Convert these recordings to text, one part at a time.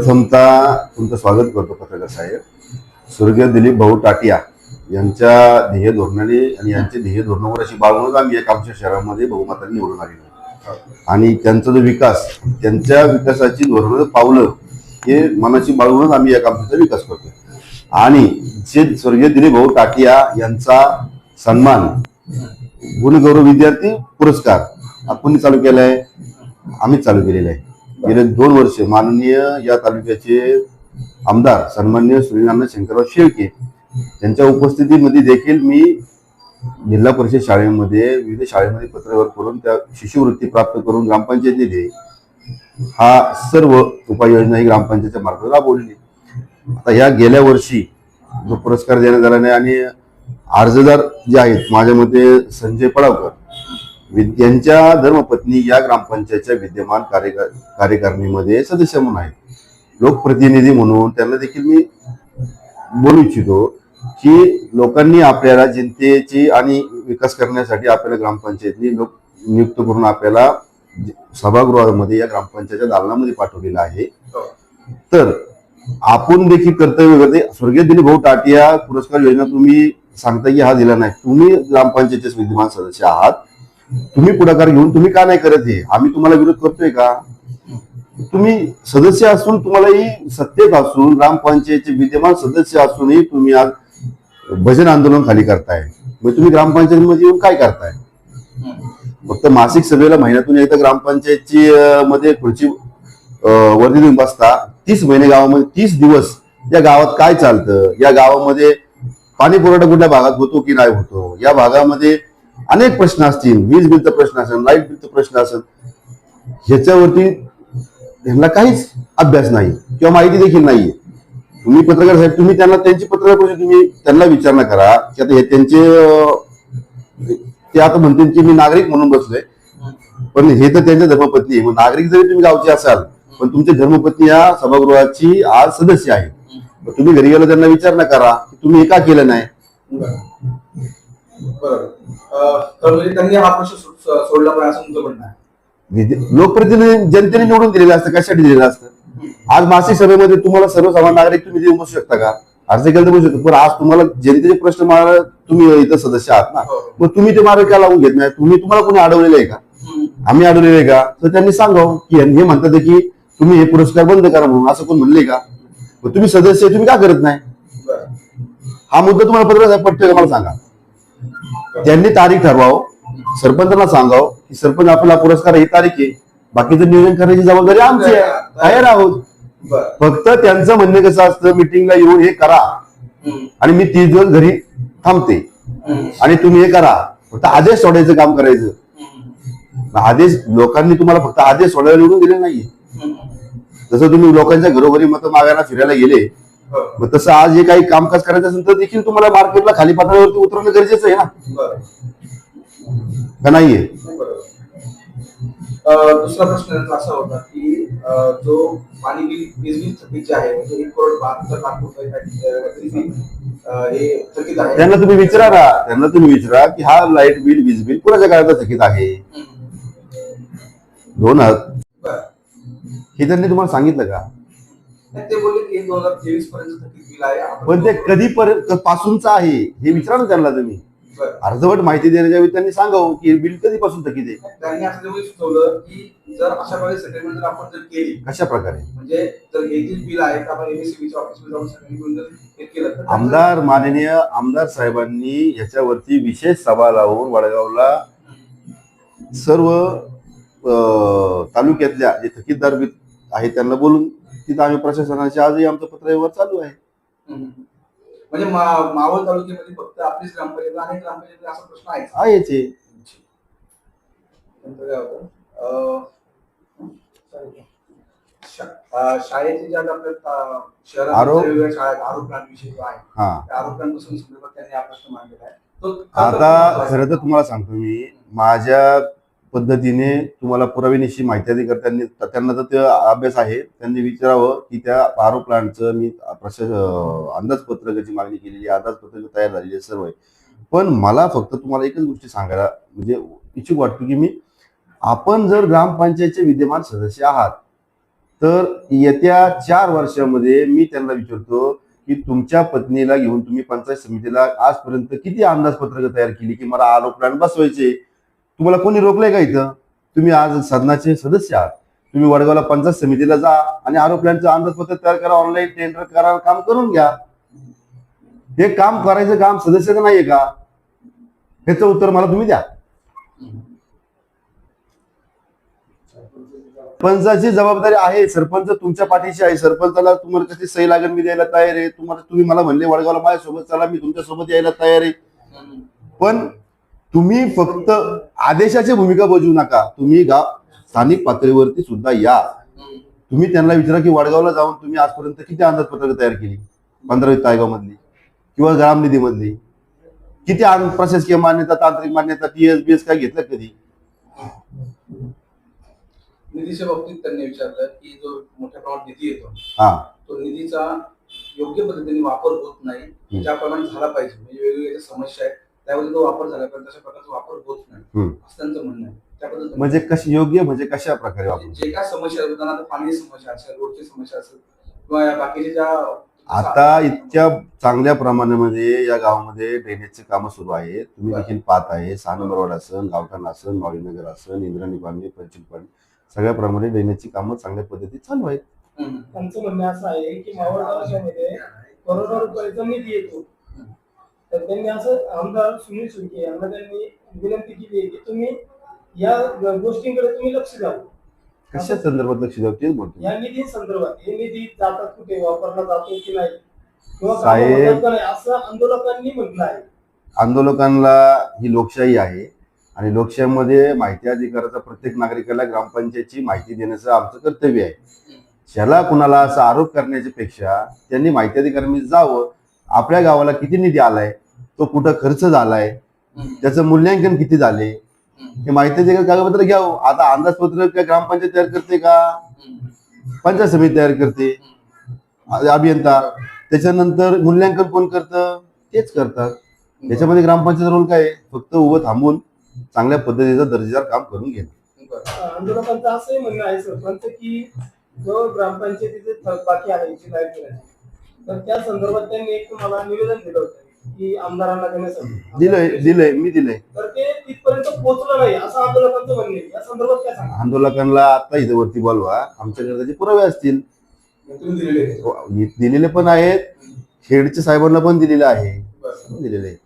प्रथमता तुमचं स्वागत करतो पत्रकार साहेब. स्वर्गीय दिलीप भाऊ टाटिया यांच्या ध्येय धोरणाने आणि यांचे ध्येय धोरणावर अशी बाळगूनच आम्ही एक आमच्या शहरामध्ये बहुमताने निवडून आलेलो आणि त्यांचा जो विकास त्यांच्या विकासाची धोरणं पावलं हे मनाची बाळगूनच आम्ही या कामचा विकास करतो आणि जे स्वर्गीय दिलीप भाऊ टाटिया यांचा सन्मान गुणगौरव विद्यार्थी पुरस्कार आपण चालू केलाय आम्ही चालू केलेला आहे. गेले दोन वर्ष माननीय या तालुक्याचे आमदार सन्मान्य श्रीनाथ शंकरराव शेळके यांच्या उपस्थितीमध्ये देखील मी जिल्हा परिषद शाळेमध्ये विविध शाळेमध्ये पत्रव्यवहार करून त्या शिष्यवृत्ती प्राप्त करून ग्रामपंचायत निधी हा सर्व उपाययोजना ही ग्रामपंचायतच्या मार्फत राबवलेली. आता ह्या गेल्या वर्षी जो पुरस्कार देण्यात आला नाही आणि अर्जदार जे आहेत माझ्या मते संजय पडावकर यांच्या धर्मपत्नी या ग्रामपंचायतच्या विद्यमान कार्यका कार्यकारिणीमध्ये सदस्य म्हणून आहेत. लोकप्रतिनिधी म्हणून त्यांना देखील मी बोलू इच्छितो की लोकांनी आपल्याला जनतेची आणि विकास करण्यासाठी आपल्याला ग्रामपंचायतनी लोक नियुक्त करून आपल्याला सभागृहामध्ये या ग्रामपंचायतच्या दालनामध्ये पाठवलेलं आहे. तर आपण देखील कर्तव्य करते. स्वर्गीय दिलीप भाऊ टाटिया पुरस्कार योजना तुम्ही सांगता की हा दिला नाही. तुम्ही ग्रामपंचायतचे विद्यमान सदस्य आहात. तुम्ही पुढाकार घेऊन तुम्ही का नाही करत हे? आम्ही तुम्हाला विरोध करतोय का? तुम्ही सदस्य असून तुम्हालाही सत्तेत असून ग्रामपंचायतचे विद्यमान सदस्य असूनही तुम्ही आज भजन आंदोलन खाली करताय. मग तुम्ही ग्रामपंचायतीमध्ये येऊन काय करताय? फक्त मासिक सभेला महिन्यातून एकदा ग्रामपंचायतची मध्ये खुर्ची अं, वरती तुम्ही बसता. तीस महिने गावामध्ये तीस दिवस या गावात काय चालतं? या गावामध्ये पाणी पुरवठा कुठल्या भागात होतो की नाही होतो? या भागामध्ये अनेक प्रश्न असतील वीज बिलचा प्रश्न असेल लाइट बिलचा प्रश्न असेल ह्याच्यावरती ह्यांना काहीच अभ्यास नाही किंवा माहिती देखील नाहीये. तुम्ही पत्रकार साहेब तुम्ही त्यांना त्यांची पत्रकार परिषद तुम्ही त्यांना विचारणा करा की आता हे त्यांचे ते आता म्हणतील की मी नागरिक म्हणून बसलोय. पण हे तर त्यांच्या धर्मपत्नी आहे. मग नागरिक जरी तुम्ही गावचे असाल पण तुमची धर्मपत्नी या सभागृहाची आज सदस्य आहे तुम्ही घरी गेलो त्यांना विचारणा करा की तुम्ही हे का केलं नाही? बरोबर तर म्हणजे त्यांनी हा प्रश्न सोडला पाहिजे असं तुमचं म्हणणं आहे. विद्य- लोकप्रतिनिधी जनतेने निवडून दिलेलं असतं कशासाठी दिलेलं असतं? आज मासिक सभेमध्ये तुम्हाला सर्वसामान्य नागरिक तुम्ही तिथे बसू शकता का? अर्ज केलं तर बसू शकता पण आज तुम्हाला जनतेचे प्रश्न मारा तुम्ही इथं सदस्य आहात ना? मग तुम्ही ते मार्ग का लावून घेत नाही? तुम्ही तुम्हाला कोणी अडवलेलं आहे का? आम्ही अडवलेलं आहे का? तर त्यांनी सांगावं की हे म्हणतात की तुम्ही हे पुरस्कार बंद करा म्हणून असं कोण म्हणले का? मग तुम्ही सदस्य तुम्ही का करत नाही. हा मुद्दा तुम्हाला पत्रकार पटतोय का मला सांगा. त्यांनी तारीख ठरवावं सरपंचांना सांगावं की सरपंच आपला पुरस्कार ही तारीख आहे बाकीचं नियोजन करण्याची जबाबदारी आमची आहे तयार आहोत. फक्त त्यांचं म्हणणं कसं असतं मिटिंगला येऊन हे करा. आणि मी तीस दिवस घरी थांबते. आणि तुम्ही हे करा फक्त आदेश सोडायचं काम करायचं. आदेश लोकांनी तुम्हाला फक्त आदेश सोडायला निवडून दिले नाहीये. जसं तुम्ही लोकांच्या घरोघरी मत मागायला फिरायला गेले. मग तसं आज जे काही कामकाज करायचं असेल तर देखील तुम्हाला मार्केटला खाली पातळीवरती उतरवणं गरजेचं आहे ना? बरं. का नाहीये? दुसरा प्रश्न त्यांचा असा होता की जो पाणी बिल वीज बिल थकीत आहे म्हणजे एक करोड बहात्तर लाख रुपये हे थकीत आहे. त्यांना तुम्ही विचारा ना. त्यांना तुम्ही विचारा की हा लाइट बिल वीज बिल कुणाच्या काळात थकीत आहे. दोन. हे. त्यांनी तुम्हाला सांगितलं का? ते बोलले की दोन हजार तेवीस पर्यंत थकीत बिल आहे? आपण- पण ते कधी पासूनच आहे हे विचारा ना त्यांना तुम्ही. अर्धवट माहिती देण्याच्या वेळी त्यांनी सांगावं की बिल कधीपासून थकीत आहे? त्यांनी असं सुचवलं की जर अशा प्रकारे सेटलमेंट जर आपण जर केली कशा प्रकारे? म्हणजे जर हे जे बिल आहे तर आपण एमएससीबीच्या ऑफिसमध्ये जाऊन सगळी मिळून जर हे केलं तर त्यांचं- आमदार माननीय आमदार साहेबांनी याच्यावरती विशेष सभा लावून वडगावला सर्व तालुक्यातल्या जे थकीतदार आहेत त्यांना बोलून तिथं आम्ही प्रशासनाचे आजही आमचं पत्रव्यवहार चालू आहे. म्हणजे मावळ तालुक्यामध्ये फक्त आपलीच ग्रामपंचायत अनेक ग्रामपंचायत असा प्रश्न आहे आहेच हे. नंतर काय होतं? अं, शा- अं, शाळेचे ज्या आपल्या शहरात आरोप- वेगवेगळ्या शाळा आहेत, आरोपणांविषयी जो आहे हा त्या आरोपणांपासून संदर्भात त्यांनी हा प्रश्न मांडलेला आहे तो आता खरं तर तुम्हाला सांगतो मी माझ्या पद्धतीने तुम्हाला पुराव्यानिशी माहिती अधिकाऱ्यांनी त्यांना तर ते अभ्यास आहे. त्यांनी विचारावं की त्या आरो प्लांटचं मी प्रशास अंदाजपत्रकाची मागणी केलेली अंदाजपत्रक तयार झालेली आहे सर्व आहे. पण मला फक्त तुम्हाला एकच गोष्टी सांगायला म्हणजे इच्छुक वाटतो की मी आपण जर ग्रामपंचायतचे विद्यमान सदस्य आहात तर येत्या चार वर्षामध्ये मी त्यांना विचारतो की तुमच्या पत्नीला घेऊन तुम्ही पंचायत समितीला आजपर्यंत किती अंदाजपत्रक तयार केली की मला आरोप प्लॅन बसवायचे? तुम्हाला कोणी रोखलंय का इथं? तुम्ही आज सदनाचे सदस्य आहात. तुम्ही वडगावला पंचायत समितीला जा आणि आरोप प्लॅनचं तयार करा ऑनलाईन टेंडर करा काम करून घ्या. हे काम करायचं काम सदस्याचं नाहीये का? ह्याचं उत्तर मला तुम्ही द्या. पंचाची जबाबदारी आहे सरपंच तुमच्या पाठीशी आहे. सरपंचाला तुम्हाला कशी सही लागेल मी द्यायला तयार आहे. तुम्हाला तुम्ही मला म्हणले वडगावला माझ्यासोबत चला मी तुमच्यासोबत यायला तयार आहे. पण तुम्ही फक्त आदेशाची भूमिका बजवू नका. तुम्ही गाव स्थानिक पातळीवरती सुद्धा या. तुम्ही त्यांना विचारा की वडगावला जाऊन तुम्ही आजपर्यंत किती अंदाजपत्रक तयार केली? पंधरावी तायगाव मधली किंवा ग्रामनिधी मधली किती प्रशासकीय मान्यता तांत्रिक मान्यता टीएस बीएस काय घेतलं कधी? निधीच्या बाबतीत त्यांनी विचारलं की जो मोठ्या प्रमाणात निधी येतो हा. तो निधीचा योग्य पद्धतीने वापर होत नाही. ज्याप्रमाणे झाला पाहिजे. म्हणजे वेगवेगळ्या समस्या आहेत त्यामध्ये तो वापर झाला पाहिजे तशा प्रकारचा वापर होत नाही. असं त्यांचं म्हणणं आहे. त्याबद्दल म्हणजे कशी योग्य म्हणजे कशा प्रकारे वापरू? जे काय समस्या उदाहरणार्थ पाण्याची समस्या असेल रोडची समस्या असेल किंवा या बाकीच्या ज्या आता इतक्या चांगल्या प्रमाणामध्ये या गावामध्ये ड्रेनेजचे कामं सुरू आहेत. तुम्ही देखील पाहत आहे सानंबरवाड असन गावठाण असन माळीनगर असन इंद्राणी पाणी पंचिल पाणी सगळ्या प्रमाणे ड्रेनेजची कामं चांगल्या पद्धतीत चालू आहेत. त्यांचं म्हणणं असं आहे की मावळ तालुक्यामध्ये करोडो रुपयाचा निधी येतो. तर त्यांनी असं आमदार सुनील सुनके यांना त्यांनी विनंती केली आहे की तुम्ही या गोष्टींकडे तुम्ही लक्ष द्यावं कशा संदर्भात लक्ष द्यावं तेच बोलतो या निधी संदर्भात हे निधी जातात कुठे वापरला जातो की नाही? किंवा कामं साहेब- होतात का नाही? असं आंदोलकांनी म्हटलं आहे. आंदोलकांना ही लोकशाही आहे आणि लोकशाहीमध्ये माहिती अधिकाराचा प्रत्येक नागरिकाला ग्रामपंचायतची माहिती देण्याचं आमचं कर्तव्य आहे. ज्याला कुणाला असा आरोप करण्याच्या पेक्षा त्यांनी माहिती अधिकाऱ्यांनी जावं आपल्या गावाला किती निधी आलाय? तो कुठं खर्च झालाय. त्याचं मूल्यांकन किती झाले. हे माहिती कागदपत्र घ्यावं आता अंदाजपत्रक काय ग्रामपंचायत तयार करते का. पंचायत समिती तयार करते. अभियंता. त्याच्यानंतर मूल्यांकन कोण करतं? तेच करतात. त्याच्यामध्ये ग्रामपंचायत रोल काय? फक्त उभं थांबून चांगल्या पद्धतीचं दर्जेदार काम करून घेणं. आंदोलकांचं असंही म्हणणं आहे सरपंच की जो ग्रामपंचायतीचे थकबाकी आहे तर त्या संदर्भात त्यांनी एक तुम्हाला निवेदन दिलं होतं की आमदारांना देण्यासाठी दिलंय दिलंय मी दिलंय. तर ते तिथपर्यंत पोहोचलं नाही असं आंदोलकांचं म्हणणं आहे. या संदर्भात काय सांगा आंदोलकांना आता इथं वरती बोलवा. आमच्याकडे त्याचे पुरावे असतील. तुम्ही दिलेले आहे. दिलेले पण आहेत. खेडच्या साहेबांना पण दिलेले आहे. बरं. दिलेले आहे.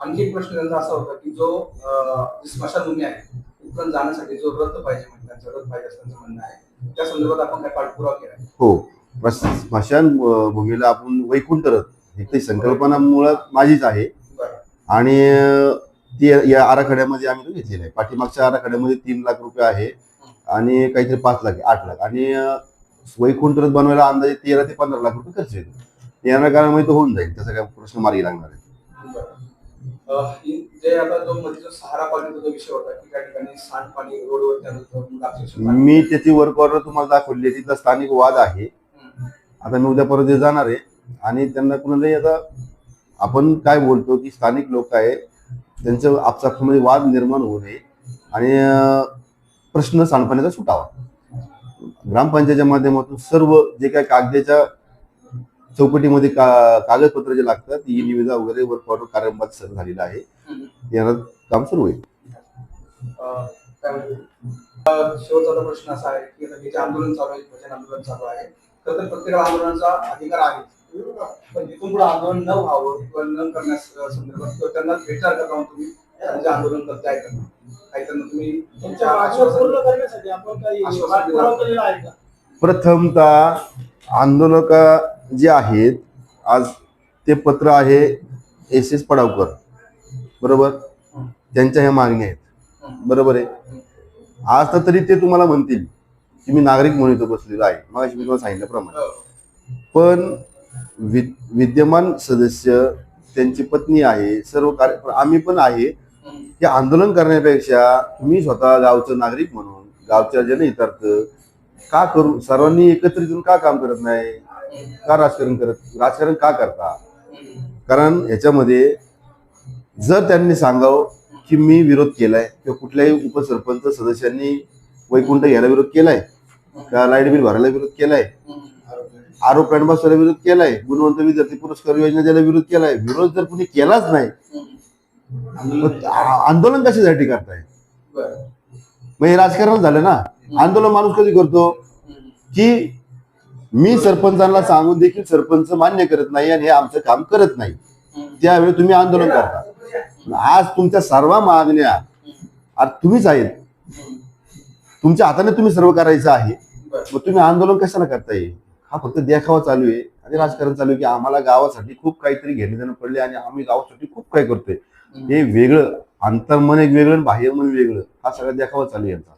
आणखी एक प्रश्न त्यांचा असा होता की जो अं, जी स्मशानभूमी आहे तिथपर्यंत जाण्यासाठी जो रथ पाहिजे म्हणजे त्यांचा रथ पाहिजे असं त्यांचं म्हणणं आहे त्या संदर्भात आपण काय पाठपुरावा केला? हो. स्मशान भूमीला आपण वैकुंठ रथ ती संकल्पना मुळात माझीच आहे. आणि ती या आराखड्यामध्ये आम्ही तो घेतलेला आहे. पाठीमागच्या आराखड्यामध्ये तीन लाख रुपये आहे आणि काहीतरी पाच लाख आठ लाख. आणि वैकुंठ रथ बनवायला अंदाजे तेरा ते पंधरा लाख रुपये खर्च येतो. येणाऱ्या काळामध्ये तो होऊन जाईल. त्याचा काय प्रश्न मार्गी लागणार आहे. मी त्याची वर्क ऑर्डर तुम्हाला दाखवली तिथला स्थानिक वाद आहे. आता मी उद्या परत जाणार आहे. आणि त्यांना कुणालाही आता आपण काय बोलतो की स्थानिक लोक आहे त्यांचं आपसामध्ये वाद निर्माण होऊ नये आणि प्रश्न सांडपाण्याचा सुटावा. ग्रामपंचायतच्या माध्यमातून सर्व जे काय कागदाच्या चौकटीमध्ये का कागदपत्र जे लागतात ही निविदा वगैरे वर्क ऑर्डर कार्याबाद सर झालेला आहे. याला काम सुरू होईल शेवटचा प्रश्न असा आहे की आंदोलन चालू आहे भजन आंदोलन चालू आहे तर प्रत्येकाला आंदोलनाचा अधिकार आहे. पण तिथून पुढे आंदोलन न व्हावं किंवा न करण्यास संदर्भात किंवा त्यांना भेटणार का जाऊन तुम्ही त्यांचं जे आंदोलन करते आहे त्यांना काही त्यांना तुम्ही आश्वासन पूर्ण करण्यासाठी आपण काही आहे का? प्रथमतः आंदोलक जे आहेत आज ते पत्र आहे एस एस पडावकर. बरोबर? त्यांच्या ह्या मागण्या आहेत. बरोबर आहे? आज तर तरी ते तुम्हाला म्हणतील. की मी नागरिक म्हणून इथं बसलेलो आहे. मग मी तुम्हाला सांगितल्याप्रमाणे. पण वि- विद्यमान सदस्य त्यांची पत्नी आहे सर्व कार्य आम्ही पण आहे. की हे आंदोलन करण्यापेक्षा तुम्ही स्वतः गावचं नागरिक म्हणून गावच्या जनहितार्थ का करू? सर्वांनी एकत्रित येऊन का काम करत नाही? का राजकारण करत राजकारण का करता? कारण ह्याच्यामध्ये जर त्यांनी सांगावं की मी विरोध केलाय किंवा कुठल्याही उपसरपंच सदस्यांनी वैकुंठ घ्यायला विरोध केलाय का लाइट बिल भरायला विरोध केलाय. आरोप बसवायला विरोध केलाय. गुणवंत विद्यार्थी पुरस्कार योजना द्यायला विरोध केलाय. विरोध जर कुणी केलाच नाही आंदोलन कशासाठी करताय. मग हे राजकारण झालं ना? आंदोलन माणूस कधी करतो. की मी सरपंचांना सांगून देखील सरपंच मान्य करत नाही आणि हे आमचं काम करत नाही. त्यावेळी तुम्ही आंदोलन करता. आज तुमच्या सर्व मागण्या तुम्हीच आहेत. तुमच्या हाताने तुम्ही सर्व करायचं आहे. मग तुम्ही आंदोलन कशाला करताय? हा फक्त देखावा चालू आहे. आणि राजकारण चालू आहे की आम्हाला गावासाठी खूप काहीतरी घेणे देणं पडले आणि आम्ही गावासाठी खूप काही करतोय. हे वेगळं अंतर्मन एक वेगळं आणि बाह्यमन वेगळं. हा सगळा देखावा चालू आहे यांचा.